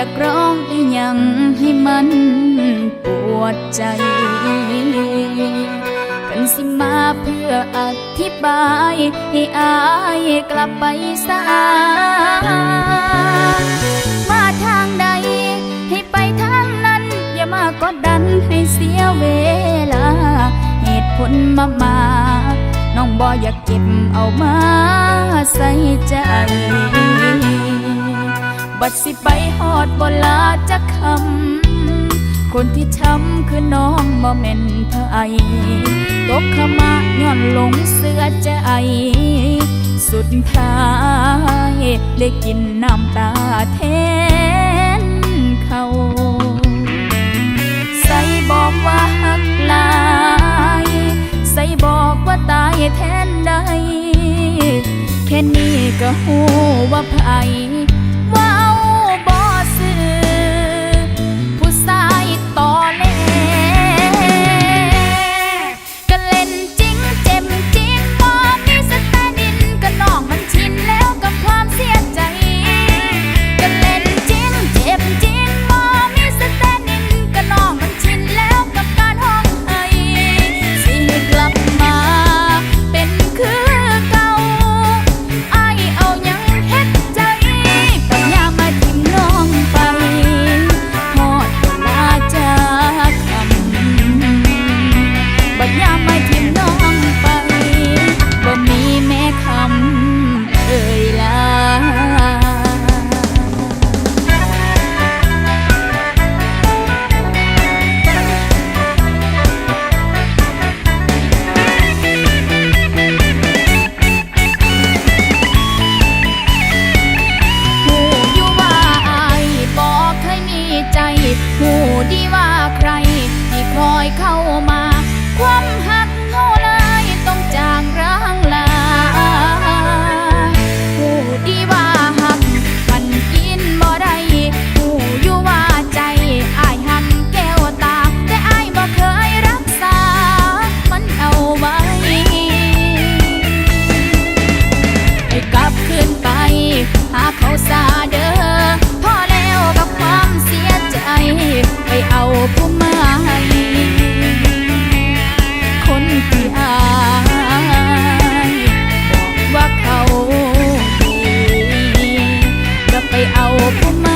ียกร้องอีหยังให้มันปวดใจ กันสิมาเพื่ออธิบาย ให้อายกลับไปซามาทางใด ให้ไปทางนั้น อย่ามากดดันให้เสียเวลา เหตุผลมามาน้องบออยากเก็บเอามาใส่ใจ บัดสิไปหอดบลาจักคำ คนที่ช้ำคือน้องบ่แม่นไผตกขมาย้อนหลงเสื้อใจ สุดท้ายได้กินน้ำตาแทนเขาใส่บอกว่าหักลาย ใส่บอกว่าตายแทนใด แค่นี้ก็หูว่าไผ ไป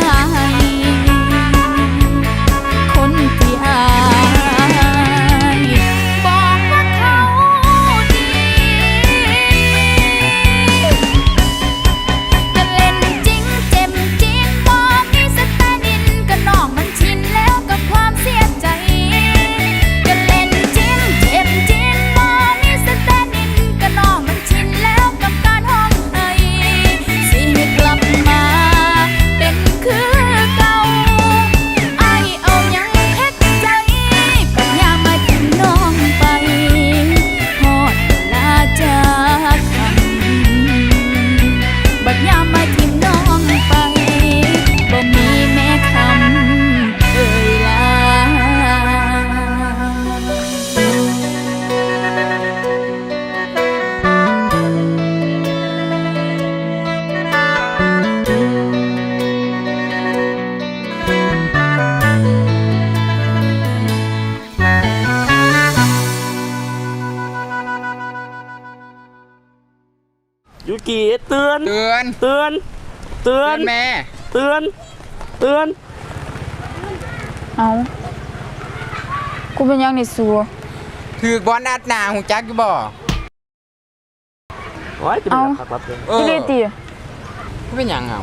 ยูกิเตือนเตือนเตือนเตือเตือนนแม่เตือนเตือนเอากูเป็นยังในสัว ถือบอลอัดหนาหูจักอยู่บ่โอ้ยจะเป็นเอาขับรับเลยเอที่อเรตีเป็นหยังเอา